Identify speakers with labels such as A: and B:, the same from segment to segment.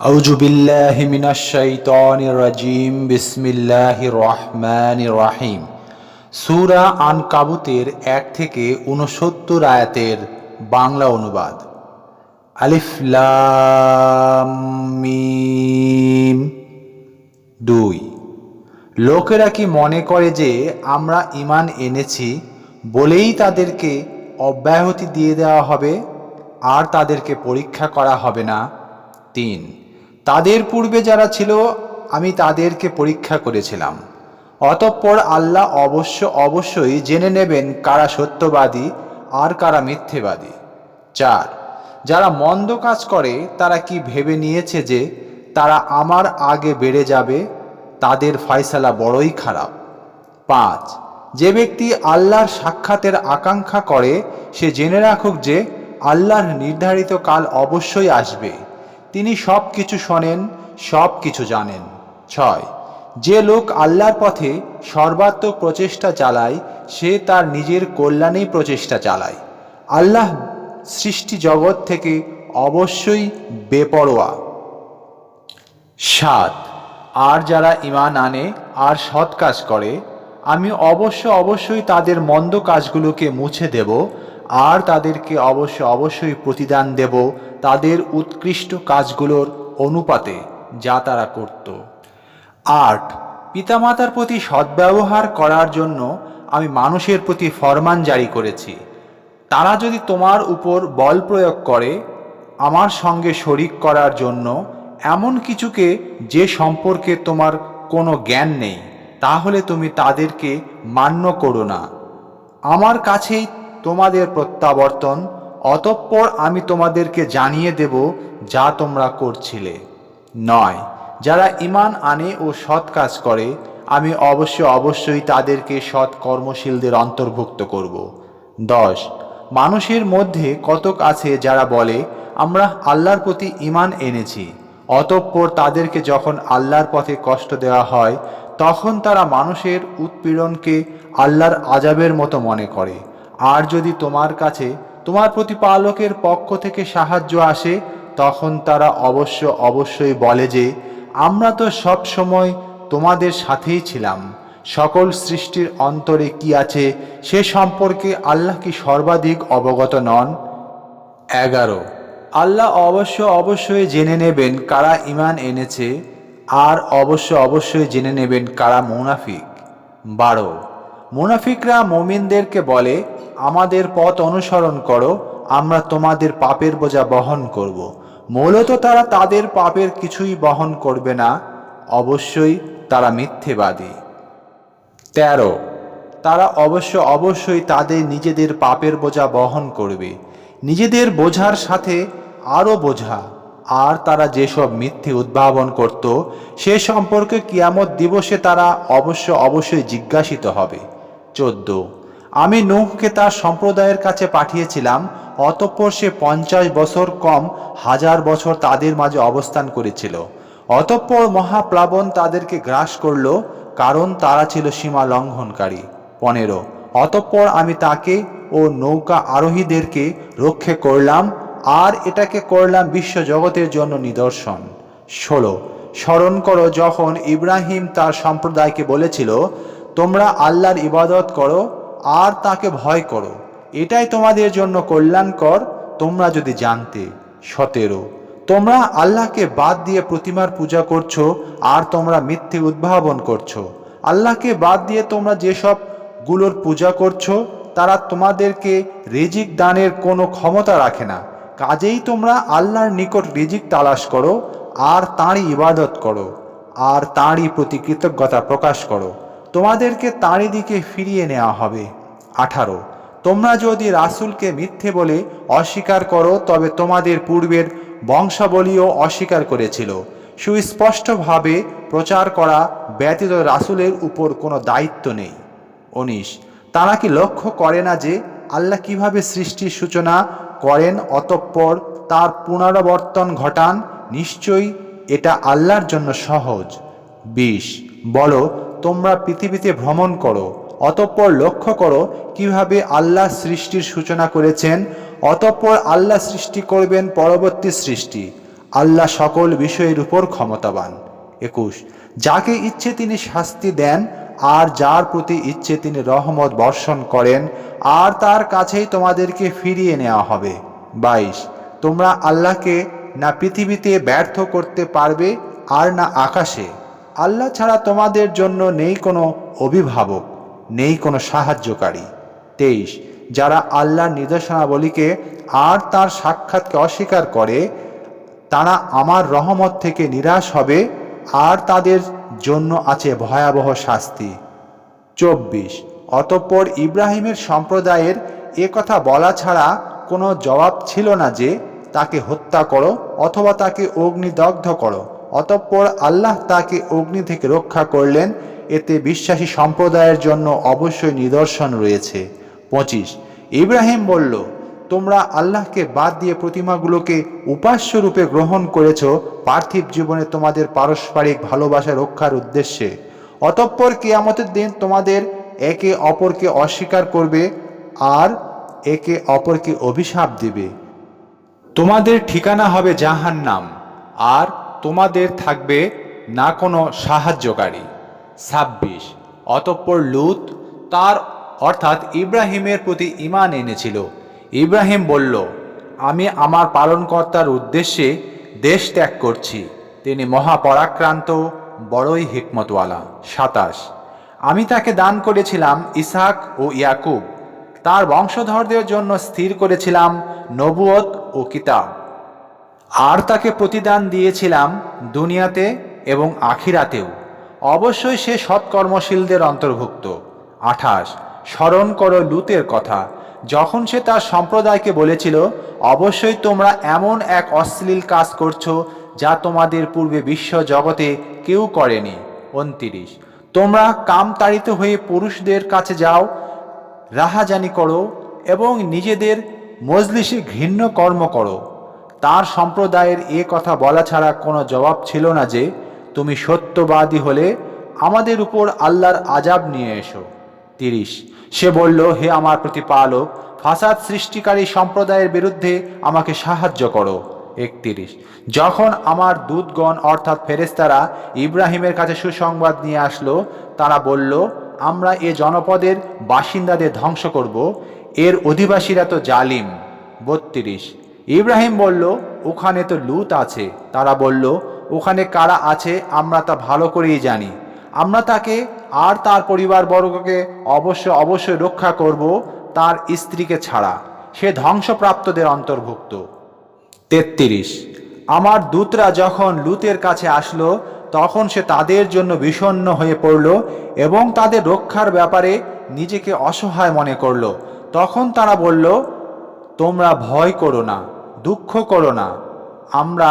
A: أعوذ بالله من الشيطان الرجيم بسم الله الرحمن الرحيم সূরা আন কাবুতের এক থেকে উনসত্তর আয়াতের বাংলা অনুবাদ আলিফ লাম মিম দুই লোকেরা কি মনে করে যে আমরা ইমান এনেছি বলেই তাদেরকে অব্যাহতি দিয়ে দেওয়া হবে আর তাদেরকে পরীক্ষা করা হবে না তিন তাদের পূর্বে যারা ছিল, আমি তাদেরকে পরীক্ষা করেছিলাম। অতঃপর আল্লাহ অবশ্য অবশ্যই জেনে নেবেন কারা সত্যবাদী আর কারা মিথ্যেবাদী। চার, যারা মন্দ কাজ করে, তারা কি ভেবে নিয়েছে যে তারা আমার আগে বেড়ে যাবে? তাদের ফয়সালা বড়ই খারাপ। পাঁচ, যে ব্যক্তি আল্লাহর সাক্ষাতের আকাঙ্ক্ষা করে, সে জেনে রাখুক যে আল্লাহর নির্ধারিত কাল অবশ্যই আসবে। তিনি সব কিছু শোনেন সব কিছু জানেন। ছয়, যে লোক আল্লাহর পথে সর্বাত্মক প্রচেষ্টা চালায়, সে তার নিজের কল্যাণেই প্রচেষ্টা চালায়। আল্লাহ সৃষ্টি জগৎ থেকে অবশ্যই বেপরোয়া। সাত, আর যারা ইমান আনে, আর সৎ কাজ করে, আমি অবশ্য অবশ্যই তাদের মন্দ কাজগুলোকে মুছে দেব আর তাদেরকে অবশ্য অবশ্যই প্রতিদান দেব তাদের উৎকৃষ্ট কাজগুলোর অনুপাতে যা তারা করত। আট, পিতামাতার প্রতি সদ্ব্যবহার করার জন্য আমি মানুষের প্রতি ফরমান জারি করেছি। তারা যদি তোমার উপর বল প্রয়োগ করে, আমার সঙ্গে শরিক করার জন্য এমন কিছুকে যে সম্পর্কে তোমার কোনো জ্ঞান নেই, তাহলে তুমি তাদেরকে মান্য করো না। আমার কাছেই তোমাদের প্রত্যাবর্তন, অতঃপর আমি তোমাদেরকে জানিয়ে দেব যা তোমরা করছিলে। নয়, যারা ইমান আনে ও সৎ কাজ করে, আমি অবশ্য অবশ্যই তাদেরকে সৎ কর্মশীলদের অন্তর্ভুক্ত করব। দশ, মানুষের মধ্যে কতক আছে যারা বলে, আমরা আল্লাহর প্রতি ইমান এনেছি। অতঃপর তাদেরকে যখন আল্লাহর পথে কষ্ট দেওয়া হয়, তখন তারা মানুষের উৎপীড়নকে আল্লাহর আজাবের মতো মনে করে। আর যদি তোমার কাছে তোমার প্রতিপালকের পক্ষ থেকে সাহায্য আসে, তখন তারা অবশ্য অবশ্যই বলে যে, আমরা তো সব সময় তোমাদের সাথেই ছিলাম। সকল সৃষ্টির অন্তরে কি আছে সে সম্পর্কে আল্লাহ কি সর্বাধিক অবগত নন? এগারো। আল্লাহ অবশ্য অবশ্যই জেনে নেবেন কারা ইমান এনেছে, আর অবশ্য অবশ্যই জেনে নেবেন কারা মুনাফিক। বারো। মুনাফিকরা মমিনদেরকে বলে আমাদের পথ অনুসরণ করো, আমরা তোমাদের পাপের বোঝা বহন করব। মূলত তারা তাদের পাপের কিছুই বহন করবে না, অবশ্যই তারা মিথ্যেবাদী। তেরো, তারা অবশ্য অবশ্যই তাদের নিজেদের পাপের বোঝা বহন করবে। নিজেদের বোঝার সাথে আরও বোঝা, আর তারা যেসব মিথ্যে উদ্ভাবন করত, সে সম্পর্কে কিয়ামত দিবসে তারা অবশ্য অবশ্যই জিজ্ঞাসিত হবে। চোদ্দ আমি নূহকে তার সম্প্রদায়ের কাছে পাঠিয়েছিলাম, অতঃপর সে পঞ্চাশ বছর কম হাজার বছর তাদের মাঝে অবস্থান করেছিল। অতঃপর মহাপ্লাবন তাদেরকে গ্রাস করল, কারণ তারা ছিল সীমা লঙ্ঘনকারী। পনেরো, অতঃপর আমি তাকে ও নৌকা আরোহীদেরকে রক্ষে করলাম, আর এটাকে করলাম বিশ্ব জগতের জন্য নিদর্শন। ষোলো, স্মরণ করো যখন ইব্রাহিম তার সম্প্রদায়কে বলেছিল, তোমরা আল্লাহর ইবাদত করো আর তাকে ভয় করো। এটাই তোমাদের জন্য কল্যাণকর, তোমরা যদি জানতে। সতেরো। তোমরা আল্লাহকে বাদ দিয়ে প্রতিমার পূজা করছ আর তোমরা মিথ্যে উদ্ভাবন করছ। আল্লাহকে বাদ দিয়ে তোমরা যেসবগুলোর পূজা করছ, তারা তোমাদেরকে রেজিক দানের কোনো ক্ষমতা রাখে না। কাজেই তোমরা আল্লাহর নিকট রেজিক তালাশ করো আর তাঁরই ইবাদত করো আর তাঁরই প্রতি কৃতজ্ঞতা প্রকাশ করো। তোমাদেরকে তাঁরই দিকে ফিরিয়ে নেওয়া হবে। আঠারো। তোমরা যদি রাসুলকে মিথ্যে বলে অস্বীকার করো, তবে তোমাদের পূর্বের বংশাবলীও অস্বীকার করেছিল। সুস্পষ্টভাবে প্রচার করা ব্যতীত রাসুলের উপর কোনো দায়িত্ব নেই। উনিশ। তারা কি লক্ষ্য করে না যে আল্লাহ কীভাবে সৃষ্টির সূচনা করেন, অতঃপর তার পুনরাবর্তন ঘটান? নিশ্চয়ই এটা আল্লাহর জন্য সহজ। বিশ। বলো, তোমরা পৃথিবীতে ভ্রমণ করো অতঃপর লক্ষ্য করো কীভাবে আল্লাহ সৃষ্টির সূচনা করেছেন। অতঃপর আল্লাহ সৃষ্টি করবেন পরবর্তী সৃষ্টি। আল্লাহ সকল বিষয়ের উপর ক্ষমতাবান। একুশ। যাকে ইচ্ছে তিনি শাস্তি দেন, আর যার প্রতি ইচ্ছে তিনি রহমত বর্ষণ করেন, আর তার কাছেই তোমাদেরকে ফিরিয়ে নেওয়া হবে। বাইশ। তোমরা আল্লাহকে না পৃথিবীতে ব্যর্থ করতে পারবে, আর না আকাশে। আল্লাহ ছাড়া তোমাদের জন্য নেই কোনো অভিভাবক। নেই কোনো সাহায্যকারী। তেইশ, যারা আল্লাহর নির্দেশনাবলীকে আর তার সাক্ষাৎকে অস্বীকার করে, তারা আমার রহমত থেকে নিরাশ হবে, আর তাদের জন্য আছে ভয়াবহ শাস্তি। চব্বিশ, অতঃপর ইব্রাহিমের সম্প্রদায়ের এ কথা বলা ছাড়া কোনো জবাব ছিল না যে তাকে হত্যা করো অথবা তাকে অগ্নিদগ্ধ করো। অতঃপর আল্লাহ তাকে অগ্নি থেকে রক্ষা করলেন এতে বিশ্বাসী সম্প্রদায়ের জন্য অবশ্যই নিদর্শন রয়েছে। পঁচিশ, ইব্রাহিম বলল, তোমরা আল্লাহকে বাদ দিয়ে প্রতিমাগুলোকে উপাস্য রূপে গ্রহণ করেছ, পার্থিব জীবনে তোমাদের পারস্পরিক ভালোবাসা রক্ষার উদ্দেশ্যে। অতঃপর কিয়ামতের দিন তোমাদের একে অপরকে অস্বীকার করবে আর একে অপরকে অভিশাপ দেবে। তোমাদের ঠিকানা হবে জাহান্নাম, আর তোমাদের থাকবে না কোনো সাহায্যকারী। ছাব্বিশ। অতঃপর লুত তার অর্থাৎ ইব্রাহিমের প্রতি ঈমান এনেছিল। ইব্রাহিম বলল, আমি আমার পালনকর্তার উদ্দেশ্যে দেশ ত্যাগ করছি। তিনি মহাপরাক্রান্ত, বড়ই হিকমতওয়ালা। সাতাশ। আমি তাকে দান করেছিলাম ইসাক ও ইয়াকুব। তার বংশধরদের জন্য স্থির করেছিলাম নবুয়ত ও কিতাব। আর তাকে প্রতিদান দিয়েছিলাম দুনিয়াতে এবং আখিরাতেও। অবশ্যই সে সৎকর্মশীলদের অন্তর্ভুক্ত। আঠাশ, স্মরণ করো লুতের কথা। যখন সে তার সম্প্রদায়কে বলেছিল, অবশ্যই তোমরা এমন এক অশ্লীল কাজ করছ যা তোমাদের পূর্বে বিশ্ব জগতে কেউ করেনি। উনতিরিশ, তোমরা কামতাড়িত হয়ে পুরুষদের কাছে যাও, রাহাজানি করো এবং নিজেদের মজলিসে ঘৃণ্য কর্ম করো। তার সম্প্রদায়ের এ কথা বলা ছাড়া কোনো জবাব ছিল না যে তুমি সত্যবাদী হলে আমাদের উপর আল্লাহর আজাব নিয়ে এসো। তিরিশ, সে বলল, হে আমার প্রতিপালক, ফাসাদ সৃষ্টিকারী সম্প্রদায়ের বিরুদ্ধে আমাকে সাহায্য করো। একত্রিশ, যখন আমার দূতগণ অর্থাৎ ফেরেস্তারা ইব্রাহিমের কাছে সুসংবাদ নিয়ে আসলো, তারা বলল, আমরা এ জনপদের বাসিন্দাদের ধ্বংস করব, এর অধিবাসীরা তো জালিম। বত্রিশ, ইব্রাহিম বলল, ওখানে তো লুত আছে। তারা বলল ওখানে কারা আছে আমরা তা ভালো করেই জানি। আমরা তাকে আর তার পরিবারবর্গকে অবশ্য অবশ্যই রক্ষা করব তার স্ত্রীকে ছাড়া। সে ধ্বংসপ্রাপ্তদের অন্তর্ভুক্ত। তেত্রিশ। আমার দূতরা যখন লুতের কাছে আসলো, তখন সে তাদের জন্য বিষণ্ণ হয়ে পড়ল এবং তাদের রক্ষার ব্যাপারে নিজেকে অসহায় মনে করল। তখন তারা বলল, তোমরা ভয় করো না, দুঃখ করো না। আমরা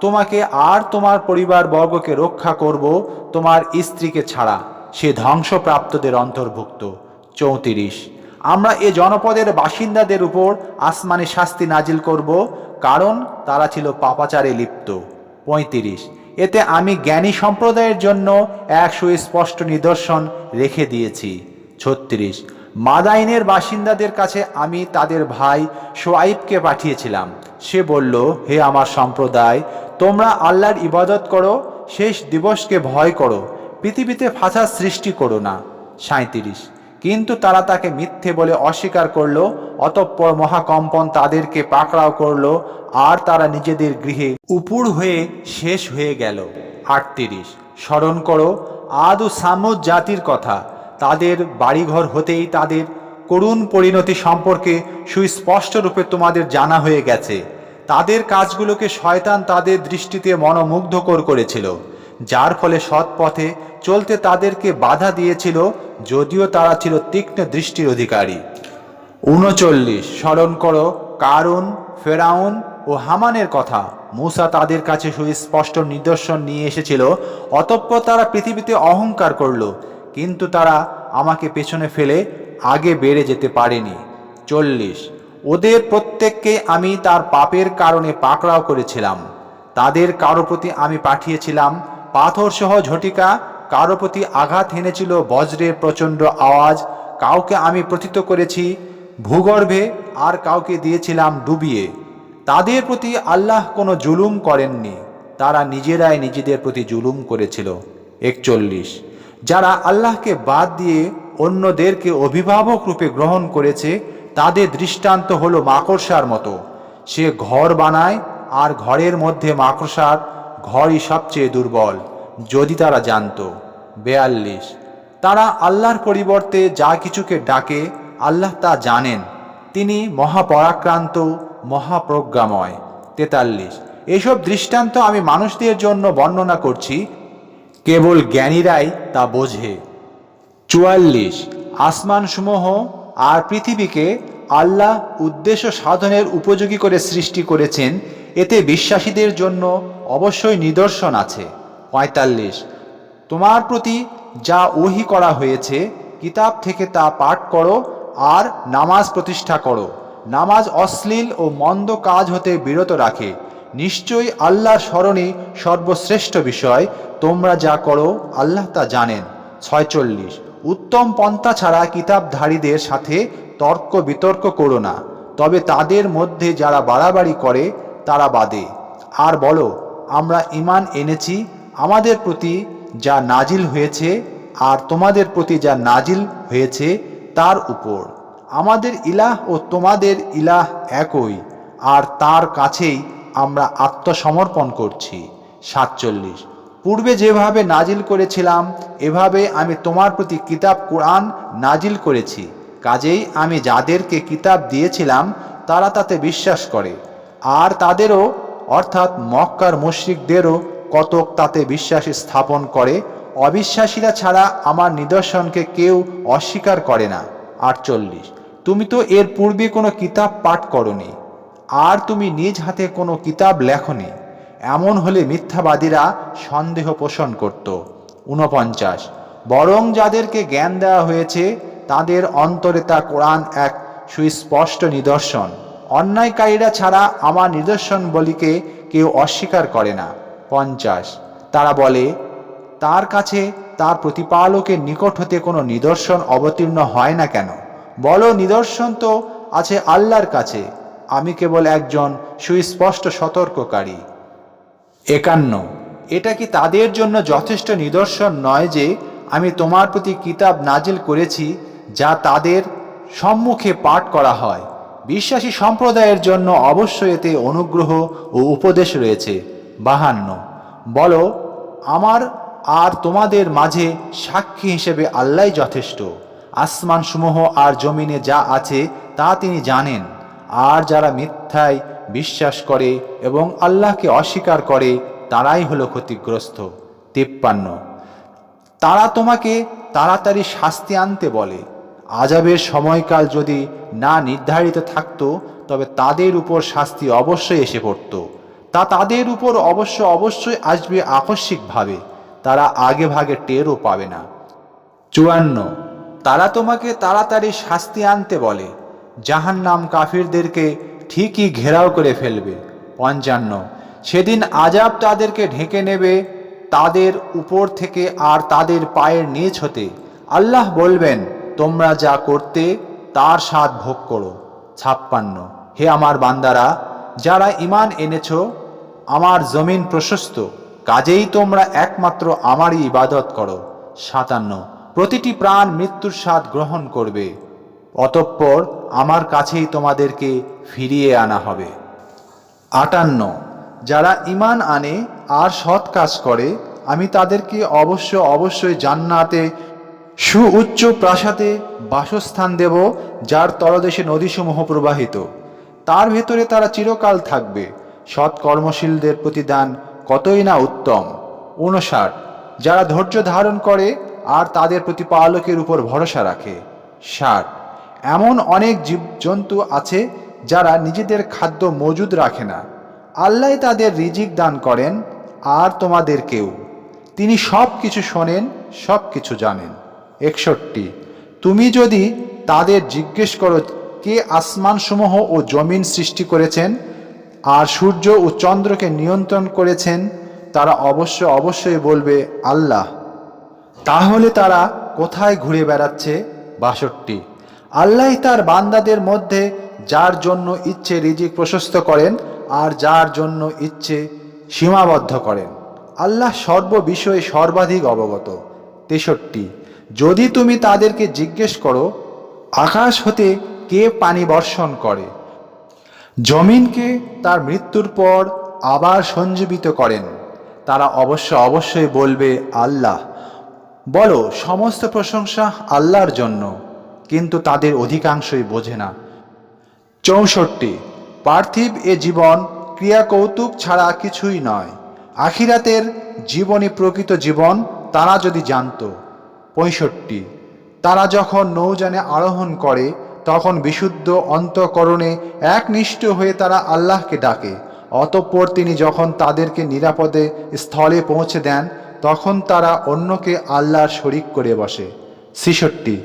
A: তোমাকে আর তোমার পরিবারবর্গকে রক্ষা করব তোমার স্ত্রীকে ছাড়া। সে ধ্বংসপ্রাপ্তদের অন্তর্ভুক্ত। চৌত্রিশ। আমরা এ জনপদের বাসিন্দাদের উপর আসমানে শাস্তি নাজিল করব, কারণ তারা ছিল পাপাচারে লিপ্ত। পঁয়ত্রিশ। এতে আমি জ্ঞানী সম্প্রদায়ের জন্য এক সুস্পষ্ট নিদর্শন রেখে দিয়েছি। ছত্রিশ। মাদাইনের বাসিন্দাদের কাছে আমি তাদের ভাই সোয়াইবকে পাঠিয়েছিলাম। সে বলল, হে আমার সম্প্রদায় তোমরা আল্লাহর ইবাদত করো, শেষ দিবসকে ভয় করো, পৃথিবীতে ফাঁসার সৃষ্টি করো না। সাঁত্রিশ কিন্তু তারা তাকে মিথ্যে বলে অস্বীকার করল, অতঃপর মহাকম্পন তাদেরকে পাকড়াও করল, আর তারা নিজেদের গৃহে উপুর হয়ে শেষ হয়ে গেল। আটত্রিশ। স্মরণ করো, আদ ও সামুদ জাতির কথা। তাদের বাড়িঘর হতেই তাদের করুণ পরিণতি সম্পর্কে সুস্পষ্ট রূপে তোমাদের জানা হয়ে গেছে। তাদের কাজগুলোকে শয়তান তাদের দৃষ্টিতে মনোমুগ্ধকর করেছিল, যার ফলে সৎ পথে চলতে তাদেরকে বাধা দিয়েছিল, যদিও তারা ছিল তীক্ষ্ণ দৃষ্টির অধিকারী। উনচল্লিশ, স্মরণ করো, কারুন, ফেরাউন ও হামানের কথা। মূসা তাদের কাছে সুস্পষ্ট নিদর্শন নিয়ে এসেছিল, অতঃপর তারা পৃথিবীতে অহংকার করল, কিন্তু তারা আমাকে পেছনে ফেলে আগে বেড়ে যেতে পারেনি। চল্লিশ ওদের প্রত্যেককে আমি তার পাপের কারণে পাকড়াও করেছিলাম। তাদের কারও প্রতি আমি পাঠিয়েছিলাম। পাথরসহ ঝটিকা, কারও প্রতি আঘাত হেনেছিল বজ্রের প্রচণ্ড আওয়াজ, কাউকে আমি প্রথিত করেছি ভূগর্ভে আর কাউকে দিয়েছিলাম ডুবিয়ে। তাদের প্রতি আল্লাহ কোনো জুলুম করেননি। তারা নিজেরাই নিজেদের প্রতি জুলুম করেছিল। একচল্লিশ। যারা আল্লাহকে বাদ দিয়ে অন্যদেরকে অভিভাবক রূপে গ্রহণ করেছে তাদের দৃষ্টান্ত হলো মাকড়সার মতো। সে ঘর বানায় আর ঘরের মধ্যে মাকড়সার ঘরই সবচেয়ে দুর্বল, যদি তারা জানত। বেয়াল্লিশ। তারা আল্লাহর পরিবর্তে যা কিছুকে ডাকে, আল্লাহ তা জানেন। তিনি মহাপরাক্রান্ত, মহাপ্রজ্ঞাময়। তেতাল্লিশ। এসব দৃষ্টান্ত আমি মানুষদের জন্য বর্ণনা করছি, কেবল জ্ঞানীরাই তা বোঝে। চুয়াল্লিশ। আসমানসমূহ আর পৃথিবীকে আল্লাহ উদ্দেশ্য সাধনের উপযোগী করে সৃষ্টি করেছেন, এতে বিশ্বাসীদের জন্য অবশ্যই নিদর্শন আছে। পঁয়তাল্লিশ, তোমার প্রতি যা ওহি করা হয়েছে, কিতাব থেকে তা পাঠ করো আর নামাজ প্রতিষ্ঠা করো। নামাজ অশ্লীল ও মন্দ কাজ হতে বিরত রাখে। নিশ্চয়ই আল্লাহর স্মরণে সর্বশ্রেষ্ঠ বিষয়। তোমরা যা করো, আল্লাহ তা জানেন। ছয়চল্লিশ উত্তম পন্থা ছাড়া কিতাবধারীদের সাথে তর্ক বিতর্ক করো না, তবে তাদের মধ্যে যারা বাড়াবাড়ি করে, তারা বাদে। আর বলো, আমরা ইমান এনেছি, আমাদের প্রতি যা নাজিল হয়েছে, আর তোমাদের প্রতি যা নাজিল হয়েছে, তার উপর। আমাদের ইলাহ ও তোমাদের ইলাহ একই, আর তার কাছেই আমরা আত্মসমর্পণ করছি। সাতচল্লিশ। পূর্বে যেভাবে নাজিল করেছিলাম, এভাবে আমি তোমার প্রতি কিতাব কোরআন নাজিল করেছি। কাজেই আমি যাদেরকে কিতাব দিয়েছিলাম, তারা তাতে বিশ্বাস করে। আর তাদেরও, অর্থাৎ মক্কার মুশরিকদেরও কতক তাতে বিশ্বাস স্থাপন করে, অবিশ্বাসীরা ছাড়া আমার নিদর্শনকে কেউ অস্বীকার করে না। আটচল্লিশ। তুমি তো এর পূর্বে কোনো কিতাব পাঠ করনি, আর তুমি নিজ হাতে কোনো কিতাব লেখনি। এমন হলে মিথ্যাবাদীরা সন্দেহ পোষণ করত। ঊনপঞ্চাশ। বরং যাদেরকে জ্ঞান দেওয়া হয়েছে, তাদের অন্তরে তা কোরআন এক সুস্পষ্ট নিদর্শন। অন্যায়কারীরা ছাড়া আমার নিদর্শন বলিকে কেউ অস্বীকার করে না। পঞ্চাশ। তারা বলে, তার কাছে তার প্রতিপালকের নিকট হতে কোনো নিদর্শন অবতীর্ণ হয় না কেন? বলো, নিদর্শন তো আছে আল্লাহর কাছে। আমি কেবল একজন সুস্পষ্ট সতর্ককারী। একান্ন। এটা কি তাদের জন্য যথেষ্ট নিদর্শন নয় যে আমি তোমার প্রতি কিতাব নাজিল করেছি যা তাদের সম্মুখে পাঠ করা হয়? বিশ্বাসী সম্প্রদায়ের জন্য অবশ্যই এতে অনুগ্রহ ও উপদেশ রয়েছে। বাহান্ন। বলো, আমার আর তোমাদের মাঝে সাক্ষী হিসেবে আল্লাহ যথেষ্ট। আসমানসমূহ আর জমিনে যা আছে তা তিনি জানেন। আর যারা মিথ্যায় বিশ্বাস করে এবং আল্লাহকে অস্বীকার করে, তারাই হলো ক্ষতিগ্রস্ত। তেপ্পান্ন। তারা তোমাকে তাড়াতাড়ি শাস্তি আনতে বলে। আজাবের সময়কাল যদি না নির্ধারিত থাকতো, তবে তাদের উপর শাস্তি অবশ্যই এসে পড়ত। তা তাদের উপর অবশ্য অবশ্যই আসবে আকস্মিকভাবে। তারা আগে ভাগে টেরও পাবে না। চুয়ান্ন। তারা তোমাকে তাড়াতাড়ি শাস্তি আনতে বলে। জাহান্নাম কাফিরদেরকে ঠিকই ঘেরাও করে ফেলবে। পঞ্চান্ন, সেদিন আজাব তাদেরকে ঢেকে নেবে, তাদের উপর থেকে আর তাদের পায়ের নিচ হতে। আল্লাহ বলবেন, তোমরা যা করতে, তার স্বাদ ভোগ করো। ছাপ্পান্ন, হে আমার বান্দারা, যারা ইমান এনেছ, আমার জমিন প্রশস্ত, কাজেই তোমরা একমাত্র আমারই ইবাদত করো। সাতান্ন, প্রতিটি প্রাণ মৃত্যুর স্বাদ গ্রহণ করবে। অতঃপর আমার কাছেই তোমাদেরকে ফিরিয়ে আনা হবে। আটান্ন। যারা ইমান আনে আর সৎ কাজ করে, আমি তাদেরকে অবশ্য অবশ্যই জান্নাতে, সুউচ্চ প্রাসাদে বাসস্থান দেব, যার তলদেশে নদীসমূহ প্রবাহিত। তার ভেতরে তারা চিরকাল থাকবে। সৎ কর্মশীলদের প্রতিদান কতই না উত্তম। উনষাট যারা ধৈর্য ধারণ করে, আর তাদের প্রতিপালকের উপর ভরসা রাখে। ষাট। এমন অনেক জীবজন্তু আছে যারা নিজেদের খাদ্য মজুদ রাখে না। আল্লাহ তাদের রিজিক দান করেন, আর তোমাদেরকেও তিনি সব কিছু শোনেন সব কিছু জানেন। একষট্টি। তুমি যদি তাদের জিজ্ঞেস করো, কে আসমানসমূহ ও জমিন সৃষ্টি করেছেন, আর সূর্য ও চন্দ্রকে নিয়ন্ত্রণ করেছেন, তারা অবশ্য অবশ্যই বলবে, আল্লাহ। তাহলে তারা কোথায় ঘুরে বেড়াচ্ছে? বাষট্টি। আল্লাহ তার বান্দাদের মধ্যে যার জন্য ইচ্ছে রিজিক প্রশস্ত করেন আর যার জন্য ইচ্ছে সীমাবদ্ধ করেন। আল্লাহ সর্ববিষয়ে সর্বাধিক অবগত। তেষট্টি, যদি তুমি তাদেরকে জিজ্ঞেস করো, আকাশ হতে কে পানি বর্ষণ করে? জমিনকে তার মৃত্যুর পর আবার সঞ্জীবিত করেন। তারা অবশ্য অবশ্যই বলবে, আল্লাহ, বলো, সমস্ত প্রশংসা আল্লাহর জন্য। কিন্তু তাদের অধিকাংশই বোঝে না। চৌষট্টি, পার্থিব এ জীবন ক্রিয়া কৌতুক ছাড়া কিছুই নয়। আখিরাতের জীবনই প্রকৃত জীবন তারা যদি জানত। পঁয়ষট্টি, তারা যখন নৌযানে আরোহণ করে, তখন বিশুদ্ধ অন্তঃকরণে একনিষ্ঠ হয়ে তারা আল্লাহকে ডাকে। অতঃপর তিনি যখন তাদেরকে নিরাপদে স্থলে পৌঁছে দেন, তখন তারা অন্যকে আল্লাহর শরিক করে বসে। ছেষট্টি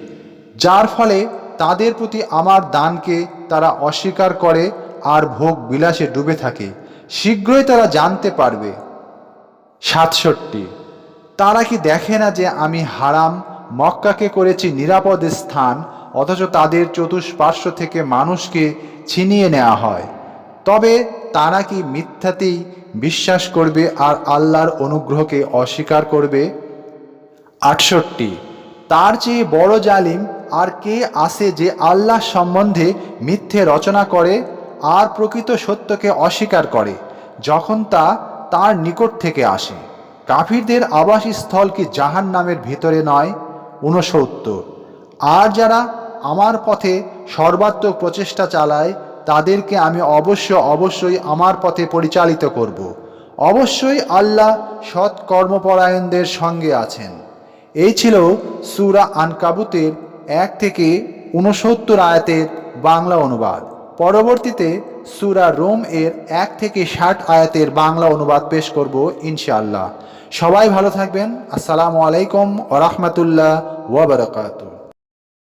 A: যার ফলে তাদের প্রতি আমার দানকে তারা অস্বীকার করে আর ভোগ বিলাসে ডুবে থাকে। শীঘ্রই তারা জানতে পারবে। সাতষট্টি। তারা কি দেখে না যে আমি হারাম, মক্কাকে করেছি নিরাপদ স্থান, অথচ তাদের চতুষ্পার্শ্ব থেকে মানুষকে ছিনিয়ে নেওয়া হয়? তবে তারা কি মিথ্যাতেই বিশ্বাস করবে আর আল্লাহর অনুগ্রহকে অস্বীকার করবে? আটষট্টি। তার চেয়ে বড় জালিম আর কে আসে যে আল্লাহ সম্বন্ধে মিথ্যে রচনা করে আর প্রকৃত সত্যকে অস্বীকার করে, যখন তা তার নিকট থেকে আসে? কাফিরদের আবাসস্থল কি জাহান নামের ভিতরে নয়? ঊনসত্তর। আর যারা আমার পথে সর্বাত্মক প্রচেষ্টা চালায়, তাদেরকে আমি অবশ্য অবশ্যই আমার পথে পরিচালিত করব। অবশ্যই আল্লাহ সৎ কর্মপরায়ণদের সঙ্গে আছেন। এই ছিল সুরা আনকাবুতের এক থেকে উনসত্তর আয়াতের বাংলা অনুবাদ। পরবর্তীতে সুরা রোম এর এক থেকে ষাট আয়াতের বাংলা অনুবাদ পেশ করব ইনশাআল্লাহ। সবাই ভালো থাকবেন। আসসালামু আলাইকুম ওরহমতুল্লাহ ওবরাকাতু